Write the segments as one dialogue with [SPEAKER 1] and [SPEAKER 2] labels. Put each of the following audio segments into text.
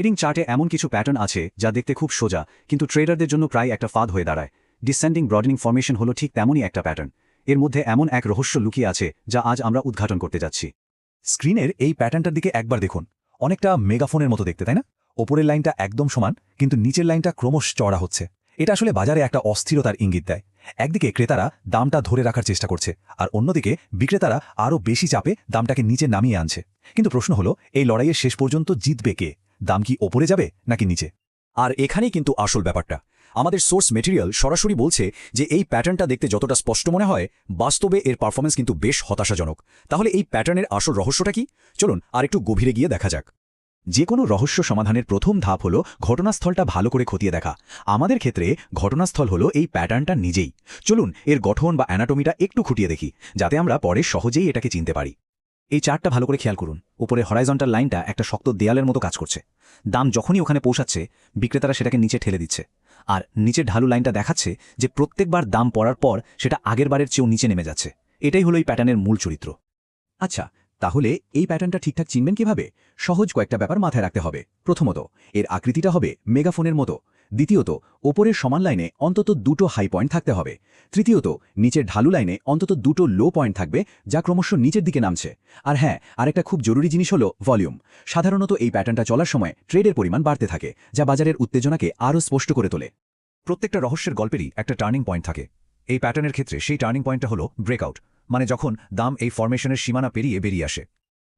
[SPEAKER 1] Trading চার্টে এমন কিছু প্যাটার্ন আছে যা দেখতে খুব সোজা, কিন্তু ট্রেডারদের জন্য প্রায় একটা ফাঁদ হয়ে দাঁড়ায়। ডিসেন্ডিং ব্রডেনিং ফরমেশন হলো ঠিক তেমনই একটা প্যাটার্ন। এর মধ্যে এমন এক রহস্য লুকিয়ে আছে যা আজ আমরা উদ্ঘাটন করতে যাচ্ছি।
[SPEAKER 2] স্ক্রিনের এই প্যাটার্নটার দিকে একবার দেখুন। অনেকটা মেগাফোনের মতো দেখতে, তাই না? ওপরের লাইনটা একদম সমান, কিন্তু নিচের লাইনটা ক্রমশ চড়া হচ্ছে। এটা আসলে বাজারে একটা অস্থিরতার ইঙ্গিত দেয়। একদিকে ক্রেতারা দামটা ধরে রাখার চেষ্টা করছে, আর অন্যদিকে বিক্রেতারা আরও বেশি চাপে দামটাকে নিচে নামিয়ে আনছে। কিন্তু প্রশ্ন হলো, এই লড়াইয়ের শেষ পর্যন্ত জিতবে কে? দাম কি ওপরে যাবে নাকি নিচে?
[SPEAKER 3] আর এখানেই কিন্তু আসল ব্যাপারটা। আমাদের সোর্স মেটেরিয়াল সরাসরি বলছে যে এই প্যাটার্নটা দেখতে যতটা স্পষ্ট মনে হয়, বাস্তবে এর পারফরমেন্স কিন্তু বেশ হতাশাজনক। তাহলে এই প্যাটার্নের আসল রহস্যটা কি? চলুন আর একটু গভীরে গিয়ে দেখা যাক।
[SPEAKER 2] যে কোনো রহস্য সমাধানের প্রথম ধাপ হলো ঘটনাস্থলটা ভালো করে খতিয়ে দেখা। আমাদের ক্ষেত্রে ঘটনাস্থল হলো এই প্যাটার্নটা নিজেই। চলুন এর গঠন বা অ্যানাটমিটা একটু খুঁটিয়ে দেখি, যাতে আমরা পরে সহজেই এটাকে চিনতে পারি। এই চারটা ভালো করে খেয়াল করুন। উপরে হরাইজন্টাল লাইনটা একটা শক্ত দেয়ালের মতো কাজ করছে। দাম যখনই ওখানে পৌঁছাচ্ছে, বিক্রেতারা সেটাকে নিচে ঠেলে দিচ্ছে। আর নিচের ঢালু লাইনটা দেখাচ্ছে যে প্রত্যেকবার দাম পড়ার পর সেটা আগের বারের চেয়েও নিচে নেমে যাচ্ছে। এটাই হলো এই প্যাটার্নের মূল চরিত্র। আচ্ছা তাহলে এই প্যাটার্নটা ঠিকঠাক চিনবেন কীভাবে? সহজ কয়েকটা ব্যাপার মাথায় রাখতে হবে। প্রথমত, এর আকৃতিটা হবে মেগাফোনের মতো। দ্বিতীয়ত, ওপরের সমান লাইনে অন্তত দুটো হাই পয়েন্ট থাকতে হবে। তৃতীয়ত, নিচের ঢালু লাইনে অন্তত দুটো লো পয়েন্ট থাকবে, যা ক্রমশ নিচের দিকে নামছে। আর হ্যাঁ আরেকটা খুব জরুরি জিনিস হলো ভলিউম সাধারণত এই প্যাটার্নটা চলার সময় ট্রেডের পরিমাণ বাড়তে থাকে, যা বাজারের উত্তেজনাকে আরও স্পষ্ট করে তোলে। প্রত্যেকটা রহস্যের গল্পেরই একটা টার্নিং পয়েন্ট থাকে। এই প্যাটার্নের ক্ষেত্রে সেই টার্নিং পয়েন্টটা হলো ব্রেকআউট মানে যখন দাম এই ফরমেশনের সীমানা পেরিয়ে বেরিয়ে আসে।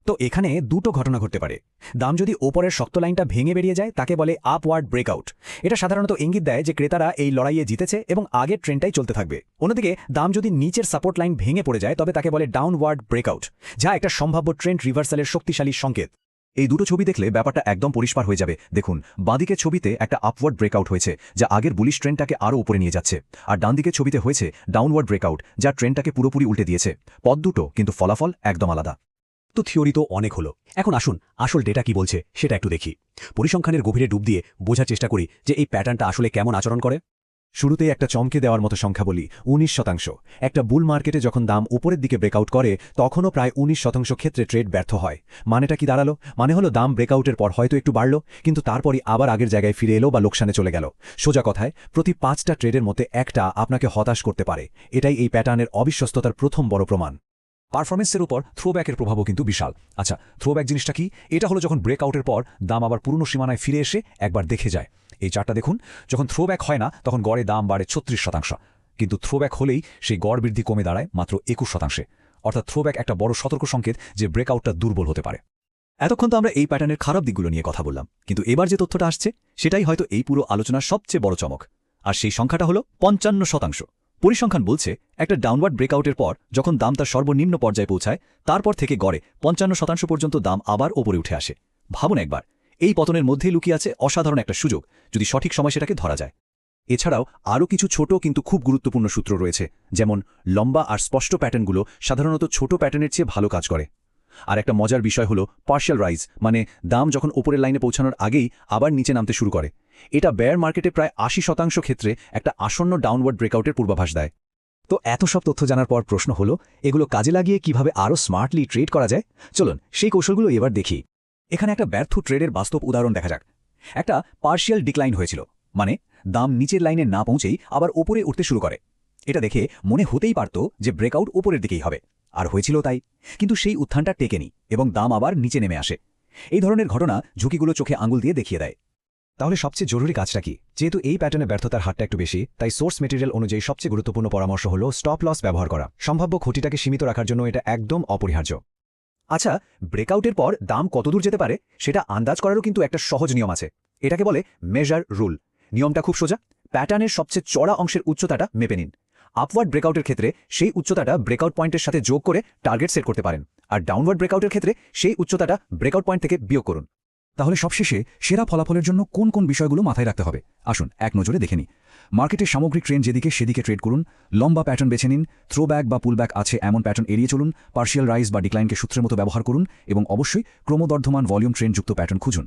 [SPEAKER 2] তো এখানে দুটো ঘটনা ঘটতে পারে। দাম যদি ওপরের শক্ত লাইনটা ভেঙে বেরিয়ে যায়, তাকে বলে আপওয়ার্ড ব্রেকআউট এটা সাধারণত ইঙ্গিত দেয় যে ক্রেতারা এই লড়াইয়ে জিতেছে এবং আগের ট্রেনটাই চলতে থাকবে। অন্যদিকে, দাম যদি নিচের সাপোর্ট লাইন ভেঙে পড়ে যায়, তবে তাকে বলে ডাউনওয়ার্ড ব্রেকআউট যা একটা সম্ভাব্য ট্রেন্ড রিভার্সালের শক্তিশালী সংকেত। এই দুটো ছবি দেখলে ব্যাপারটা একদম পরিষ্কার হয়ে যাবে। দেখুন, বাঁদিকের ছবিতে একটা আপওয়ার্ড ব্রেকআউট হয়েছে, যা আগের বুলিশ ট্রেনটাকে আরও উপরে নিয়ে যাচ্ছে। আর ডান দিকের ছবিতে হয়েছে ডাউনওয়ার্ড ব্রেকআউট যা ট্রেনটাকে পুরোপুরি উল্টে দিয়েছে। পদ দুটো, কিন্তু ফলাফল একদম আলাদা। তো থিওরি তো অনেক হলো। এখন আসুন, আসল ডেটা কি বলছে সেটা একটু দেখি। পরিসংখ্যানের গভীরে ডুব দিয়ে বোঝার চেষ্টা করি যে এই প্যাটার্নটা আসলে কেমন আচরণ করে। শুরুতেই একটা চমকে দেওয়ার মতো সংখ্যা বলি, উনিশ শতাংশ। একটা বুল মার্কেটে যখন দাম উপরের দিকে ব্রেকআউট করে, তখনও প্রায় উনিশ শতাংশ ক্ষেত্রে ট্রেড ব্যর্থ হয়। মানেটা কি দাঁড়াল? মানে হলো দাম ব্রেকআউটের পর হয়তো একটু বাড়ল, কিন্তু তারপরই আবার আগের জায়গায় ফিরে এলো বা লোকসানে চলে গেল। সোজা কথায়, প্রতি পাঁচটা ট্রেডের মধ্যে একটা আপনাকে হতাশ করতে পারে। এটাই এই প্যাটার্নের অবিশ্বস্ততার প্রথম বড় প্রমাণ। পারফরমেন্সের উপর থ্রোব্যাকের প্রভাবও কিন্তু বিশাল। আচ্ছা থ্রোব্যাক জিনিসটা কি? এটা হলো যখন ব্রেকআউটের পর দাম আবার পুরনো সীমানায় ফিরে এসে একবার দেখে যায়। এই চারটা দেখুন, যখন থ্রোব্যাক হয় না, তখন গড়ে দাম বাড়ে ছত্রিশ শতাংশ। কিন্তু থ্রোব্যাক হলেই সেই গড় বৃদ্ধি কমে দাঁড়ায় মাত্র একুশ শতাংশে। অর্থাৎ থ্রোব্যাক একটা বড় সতর্ক সংকেত যে ব্রেকআউটটা দুর্বল হতে পারে। এতক্ষণ তো আমরা এই প্যাটার্নের খারাপ দিকগুলো নিয়ে কথা বললাম। কিন্তু এবার যে তথ্যটা আসছে, সেটাই হয়তো এই পুরো আলোচনার সবচেয়ে বড় চমক। আর সেই সংখ্যাটা হলো পঞ্চান্ন শতাংশ। পরিসংখ্যান বলছে, একটা ডাউনওয়ার্ড ব্রেকআউটের পর, যখন দাম তার সর্বনিম্ন পর্যায়ে পৌঁছায়, তারপর থেকে গড়ে পঞ্চান্ন শতাংশ পর্যন্ত দাম আবার ওপরে উঠে আসে। ভাবুন একবার, এই পতনের মধ্যেই লুকিয়ে আছে অসাধারণ একটা সুযোগ, যদি সঠিক সময় সেটাকে ধরা যায়। এছাড়াও আরও কিছু ছোট কিন্তু খুব গুরুত্বপূর্ণ সূত্র রয়েছে, যেমন লম্বা আর স্পষ্ট প্যাটার্নগুলো সাধারণত ছোট প্যাটার্নের চেয়ে ভালো কাজ করে। আর একটা মজার বিষয় হলো পার্শিয়াল রাইজ মানে দাম যখন ওপরের লাইনে পৌঁছানোর আগেই আবার নিচে নামতে শুরু করে। এটা বেয়ার মার্কেটে প্রায় আশি শতাংশ ক্ষেত্রে একটা আসন্ন ডাউনওয়ার্ড ব্রেকআউটের পূর্বাভাস দেয়। তো এত সব তথ্য জানার পর প্রশ্ন হলো, এগুলো কাজে লাগিয়ে কীভাবে আরও স্মার্টলি ট্রেড করা যায়? চলুন, সেই কৌশলগুলো এবার দেখি। এখানে একটা ব্যর্থ ট্রেডের বাস্তব উদাহরণ দেখা যাক। একটা পার্শিয়াল ডিক্লাইন হয়েছিল মানে দাম নিচের লাইনে না পৌঁছেই আবার ওপরে উঠতে শুরু করে। এটা দেখে মনে হতেই পারত যে ব্রেকআউট ওপরের দিকেই হবে। আর হয়েছিল তাই। কিন্তু সেই উত্থানটা টেকেনি এবং দাম আবার নিচে নেমে আসে। এই ধরনের ঘটনা ঝুঁকিগুলো চোখে আঙুল দিয়ে দেখিয়ে দেয়। তাহলে সবচেয়ে জরুরি কাজটা কি? যেহেতু এই প্যাটার্নে ব্যর্থতার হারটা একটু বেশি, তাই সোর্স মেটেরিয়াল অনুযায়ী সবচেয়ে গুরুত্বপূর্ণ পরামর্শ হল স্টপ লস ব্যবহার করা। সম্ভাব্য ক্ষতিটাকে সীমিত রাখার জন্য এটা একদম অপরিহার্য। আচ্ছা ব্রেকআউটের পর দাম কতদূর যেতে পারে? সেটা আন্দাজ করারও কিন্তু একটা সহজ নিয়ম আছে। এটাকে বলে মেজার রুল নিয়মটা খুব সোজা। প্যাটার্নের সবচেয়ে চড়া অংশের উচ্চতাটা মেপে নিন। আপওয়ার্ড ব্রেকআউটের ক্ষেত্রে সেই উচ্চতাটা ব্রেকআউট পয়েন্টের সাথে যোগ করে টার্গেট সেট করতে পারেন। আর ডাউনওয়ার্ড ব্রেকআউটের ক্ষেত্রে সেই উচ্চতাটা ব্রেকআউট পয়েন্ট থেকে বিয়োগ করুন। তাহলে সবশেষে সেরা ফলাফলের জন্য কোন কোন বিষয়গুলো মাথায় রাখতে হবে? আসুন এক নজরে দেখে নিই। মার্কেটের সামগ্রিক ট্রেন যেদিকে সেদিকে ট্রেড করুন, লম্বা প্যাটার্ন বেছে নিন থ্রোব্যাক বা পুলব্যাক আছে এমন প্যাটার্ন এড়িয়ে চলুন পার্শিয়াল রাইজ বা ডিক্লাইনকে সূত্রের মতো ব্যবহার করুন এবং অবশ্যই ক্রমবর্ধমান ভলিউম ট্রেন্ডযুক্ত প্যাটার্ন খুঁজুন।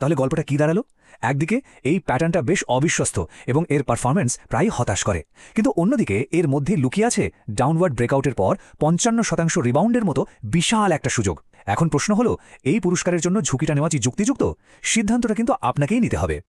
[SPEAKER 2] তাহলে গল্পটা কি দাঁড়াল? একদিকে এই প্যাটার্নটা বেশ অবিশ্বস্ত এবং এর পারফরম্যান্স প্রায় হতাশ করে। কিন্তু অন্যদিকে এর মধ্যে লুকিয়ে আছে ডাউনওয়ার্ড ব্রেকআউটের পর পঞ্চান্ন শতাংশ রিবাউন্ডের মতো বিশাল একটা সুযোগ।
[SPEAKER 3] এখন প্রশ্ন হলো, এই পুরস্কারের জন্য ঝুঁকিটা নেওয়া যুক্তিযুক্ত? সিদ্ধান্তটা কিন্তু আপনাকেই নিতে হবে।